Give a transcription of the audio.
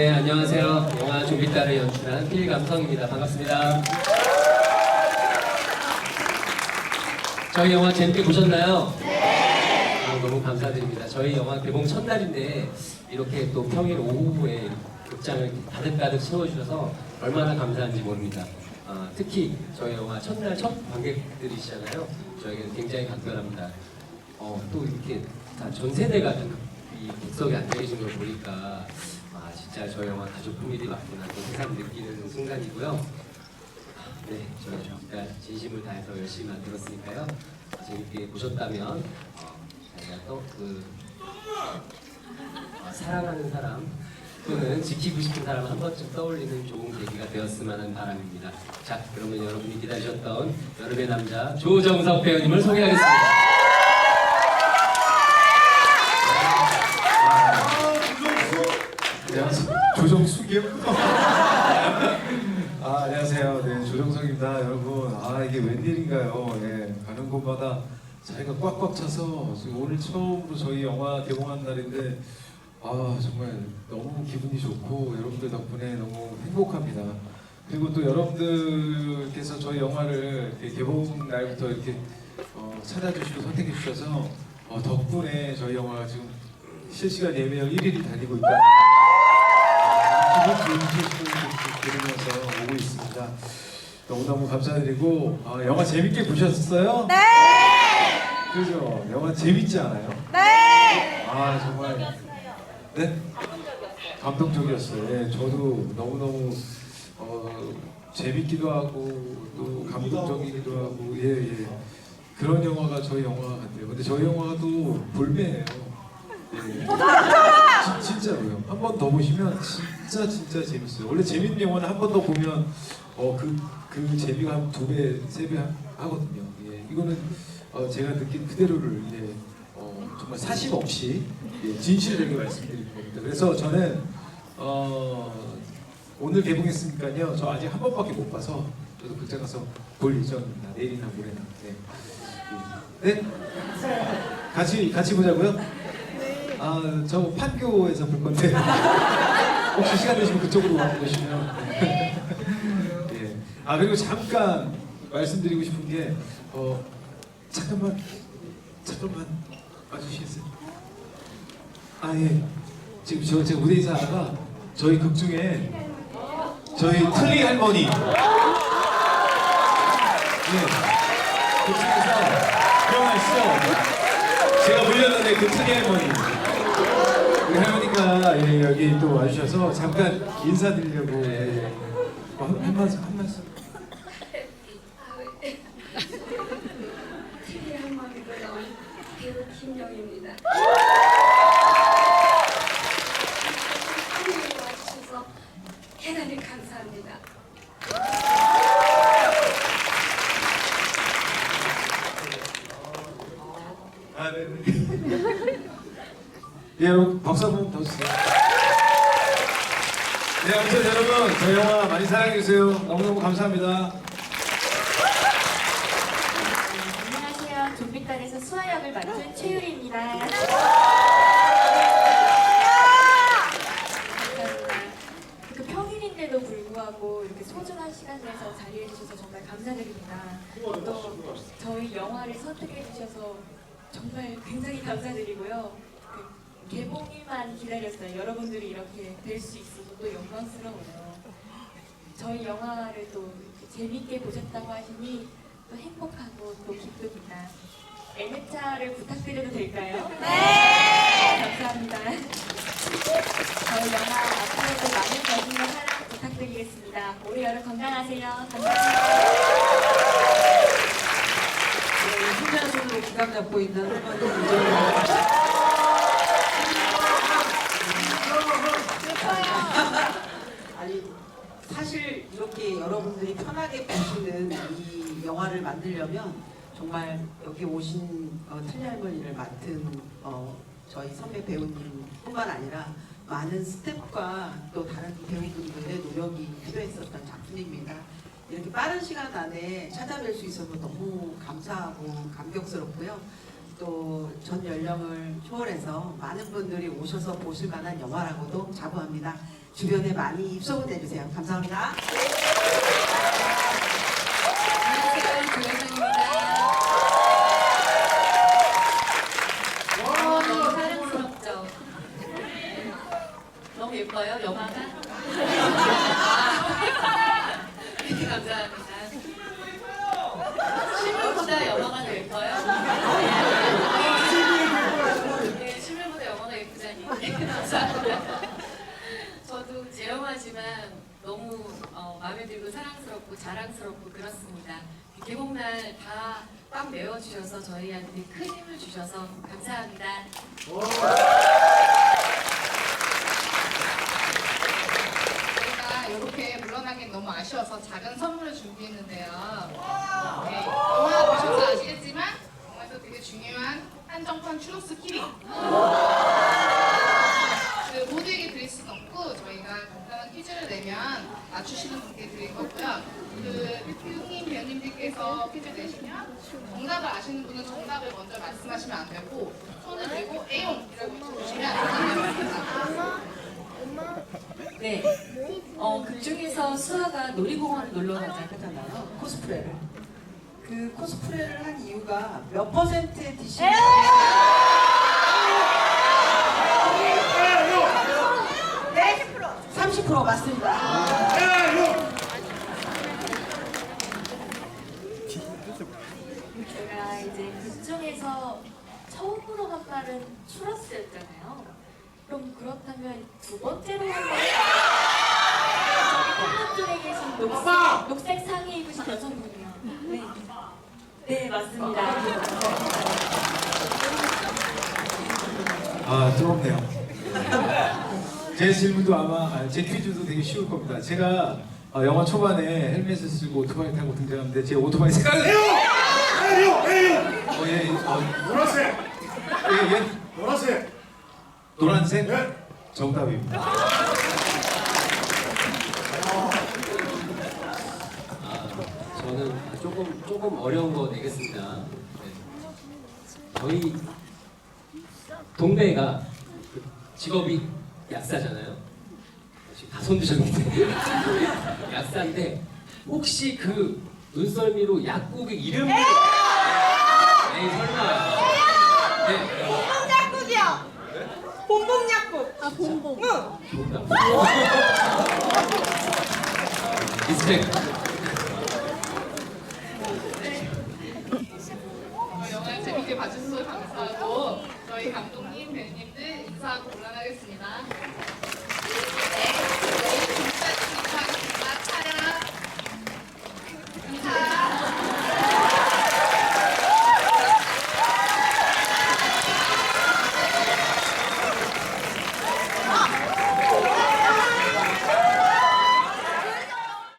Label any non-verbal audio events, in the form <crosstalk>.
네, 안녕하세요. 영화 좀비따를 연출한 필감성입니다. 반갑습니다. 저희 영화 재밌게 보셨나요? 네. 아, 너무 감사드립니다. 저희 영화 개봉 첫날인데 이렇게 또 평일 오후에 극장을 가득가득 채워주셔서 얼마나 감사한지 모릅니다. 아, 특히 저희 영화 첫날 첫 관객들이시잖아요. 저에게는 굉장히 각별합니다. 어, 또 이렇게 다 전 세대가 이 객석에 앉아 계신 걸 보니까 아 진짜 저 영화 가족 일이 맞구나 또 새삼 느끼는 순간이고요. 아, 네, 저희 진짜 진심을 다해서 열심히 만들었으니까요. 아, 재밌게 보셨다면 어, 저희가 또그 어, 사랑하는 사람 또는 지키고 싶은 사람 한 번쯤 떠올리는 좋은 계기가 되었으면 하는 바람입니다. 자, 그러면 여러분이 기다리셨던 여름의 남자 조정석 배우님을 소개하겠습니다. 조정숙이요? <laughs> 아, 안녕하세요. 네, 조정석입니다. 여러분, 아, 이게 웬일인가요? 예, 가는 곳마다 자리가 꽉꽉 차서 지금 오늘 처음으로 저희 영화 개봉한 날인데, 아, 정말 너무 기분이 좋고, 여러분들 덕분에 너무 행복합니다. 그리고 또 여러분들께서 저희 영화를 개봉 날부터 이렇게 어, 찾아주시고 선택해 주셔서 어, 덕분에 저희 영화가 지금 실시간 예매율 1위를 달리고 있다. 들으면서 오고 있습니다. 너무너무 감사드리고 아, 영화 재밌게 보셨어요? 네. 그죠? 영화 재밌지 않아요? 네. 아 정말 네 감동적이었어요. 예, 저도 너무너무 어, 재밌기도 하고 또 감동적이기도 하고 예 예. 그런 영화가 저희 영화 같아요. 근데 저희 영화가 또 볼매예요. 예. 진- 진짜로요. 한 번 더 보시면 진짜 진짜 재밌어요. 원래 재밌는 영화는 한 번 더 보면 어그 그 재미가 한 두 배, 세 배 하거든요. 예. 이거는 어, 제가 느낀 그대로를 예, 어, 정말 사심 없이 예, 진실되게 말씀드리는 겁니다. 그래서 저는 어, 오늘 개봉했으니까요. 저 아직 한 번밖에 못 봐서 저도 극장 가서 볼 예정입니다. 내일이나 모레나. 네. 예. 네? 같이 같이 보자고요? 아, 저 판교에서 볼 건데 <laughs> 혹시 시간 되시면 그쪽으로 와보시면 예. 아 그리고 잠깐 말씀드리고 싶은 게 어, 잠깐만 잠깐만 와주시겠어요? 아 예. 지금 저 제가 무대 인사하다가 저희 극 중에 저희 틀리 할머니 예. 그 중에서 기억나시죠? 제가 불렸는데 그 틀리 할머니 할머니가 예, 여기 또 와주셔서 잠깐 인사드리려고 예, 예. 어, 한, 한 말씀 한 말씀 감사합니다. 아, 네, 네. 예, 여러분 박수 한번 더 주세요. 네, 아무튼 여러분 저희 영화 많이 사랑해 주세요. 너무너무 감사합니다. 안녕하세요. 좀비딸에서 수아 역을 맡은 최유리입니다. 그 평일인데도 불구하고 이렇게 소중한 시간 내서 자리해 주셔서 정말 감사드립니다. 또 저희 영화를 선택해 주셔서 정말 굉장히 감사드리고요. 그 개봉일만 기다렸어요. 여러분들이 이렇게 될 수 있어서 또 영광스러워요. 저희 영화를 또 재밌게 보셨다고 하시니 또 행복하고 또 기쁩니다. N차를 부탁드려도 될까요? 네! 감사합니다. 저희 영화 앞으로도 많은 관심과 사랑 부탁드리겠습니다. 올해 여름 건강하세요. 감사합니다. 네, 손으로 기감 잡고 있는 할머니 이정입니다. 아니 사실 이렇게 여러분들이 편하게 보시는 이 영화를 만들려면 정말 여기 오신 어, 틀리 할머니를 맡은 어, 저희 선배 배우님뿐만 아니라 많은 스태프과 또 다른 배우분들의 노력이 필요했었던 작품입니다. 이렇게 빠른 시간 안에 찾아뵐 수 있어서 너무 감사하고 감격스럽고요. 또 전 연령을 초월해서 많은 분들이 오셔서 보실 만한 영화라고도 자부합니다. 주변에 많이 입소문 내주세요. 감사합니다. 안녕하세요, 조혜정입니다. 어, 너무 사랑스럽죠? 너무 예뻐요, 영화가? 네, 감사합니다. 실물보다 영화가 더 예뻐요? 네, 실물보다 영화가 예쁘다니. 네, 감사합니다. 저도 제 영화지만 너무 어, 마음에 들고 사랑스럽고 자랑스럽고 그렇습니다. 개봉날 다꽉 메워주셔서 저희한테 큰 힘을 주셔서 감사합니다. 저희가 이렇게 물러나긴 너무 아쉬워서 작은 선물을 준비했는데요. 네, 영화 보셔서 아시겠지만 영화에서 되게 중요한 한정판 추록스 키링. 그 모두에게 드릴 수는 없고 저희가 내면 맞추시는 분께 드릴 거고요. 그 형님 배우님들께서 퀴즈 내시면 정답을 아시는 분은 정답을 먼저 말씀하시면 안 되고 손을 들고 에용이라고 외쳐주시면 안 됩니다. 네. 어, 그 중에서 수아가 놀이공원을 놀러 가자 하잖아요. 코스프레를. 그 코스프레를 한 이유가 몇 퍼센트의 디시? 네, 30% 맞습니다. 제가 이제 그 중에서 처음으로 한 말은 추러스였잖아요. 그럼 그렇다면 두 번째로 한 말은 저기 쪽에 계신 녹색, 녹색 상의 입으신 여성분이요. 네. 네, 맞습니다. 아 뜨겁네요. 제 질문도 아마 아, 제 퀴즈도 되게 쉬울 겁니다. 제가 어, 영화 초반에 헬멧을 쓰고 오토바이 타고 등장하는데 제 오토바이 색깔은 에요! 에요! 에요! 어, 예, 어, 노란색! 예, 예, 노란색! 노란색 네? 정답입니다. 아, 저는 조금 조금 어려운 거 내겠습니다. 네. 저희 동네가 그 직업이 약사잖아요. 지금 다 손 드셨는데 약사인데 혹시 그 눈썰미로 약국의 이름을 에이 설마 네 약국이요. 본봉 약국. 아 본봉. 응. 정답 리스펙 <laughs>